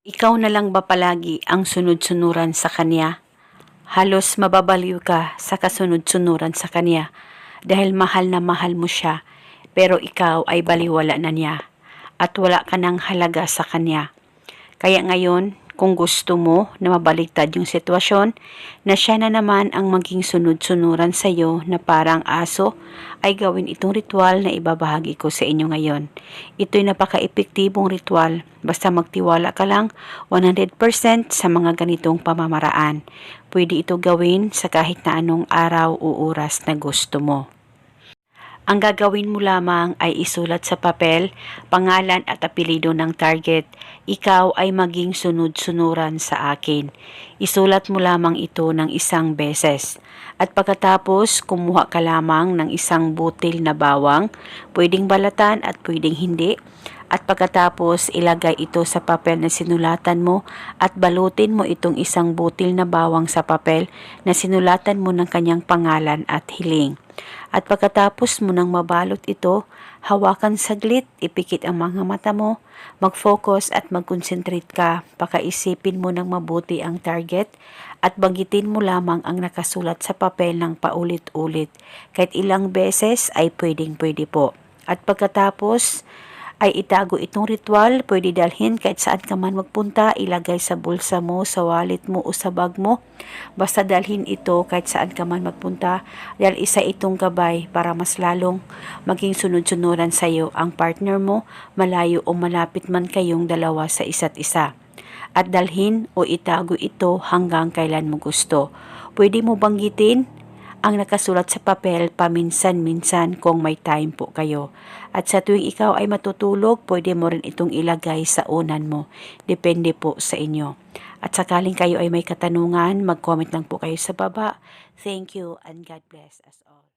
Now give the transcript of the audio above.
Ikaw na lang ba palagi ang sunod-sunuran sa kanya? Halos mababaliw ka sa kasunod-sunuran sa kanya dahil mahal na mahal mo siya pero ikaw ay baliwala na niya at wala ka ng halaga sa kanya. Kaya ngayon, kung gusto mo na mabaliktad yung sitwasyon, na siya na naman ang maging sunod-sunuran sa iyo na parang aso, ay gawin itong ritual na ibabahagi ko sa inyo ngayon. Ito'y napaka-epektibong ritual, basta magtiwala ka lang 100% sa mga ganitong pamamaraan. Pwede ito gawin sa kahit na anong araw o oras na gusto mo. Ang gagawin mo lamang ay isulat sa papel, pangalan at apelido ng target. Ikaw ay maging sunod-sunuran sa akin. Isulat mo lamang ito ng isang beses. At pagkatapos, kumuha ka lamang ng isang butil na bawang, pwedeng balatan at pwedeng hindi. At pagkatapos, ilagay ito sa papel na sinulatan mo at balutin mo itong isang butil na bawang sa papel na sinulatan mo ng kanyang pangalan at hiling. At pagkatapos mo nang mabalot ito, hawakan saglit, ipikit ang mga mata mo, mag-focus at mag-concentrate ka, pakaisipin mo ng mabuti ang target at banggitin mo lamang ang nakasulat sa papel ng paulit-ulit. Kahit ilang beses ay pwedeng-pwede po. At pagkatapos, ay itago itong ritual, pwede dalhin kahit saan ka man magpunta, ilagay sa bulsa mo, sa wallet mo o sa bag mo. Basta dalhin ito kahit saan ka man magpunta, dahil isa itong gabay para mas lalong maging sunod-sunuran sa iyo ang partner mo, malayo o malapit man kayong dalawa sa isa't isa. At dalhin o itago ito hanggang kailan mo gusto. Pwede mo banggitin ang nakasulat sa papel paminsan-minsan kung may time po kayo. At sa tuwing ikaw ay matutulog, pwede mo rin itong ilagay sa unan mo. Depende po sa inyo. At sakaling kayo ay may katanungan, mag-comment lang po kayo sa baba. Thank you and God bless us all.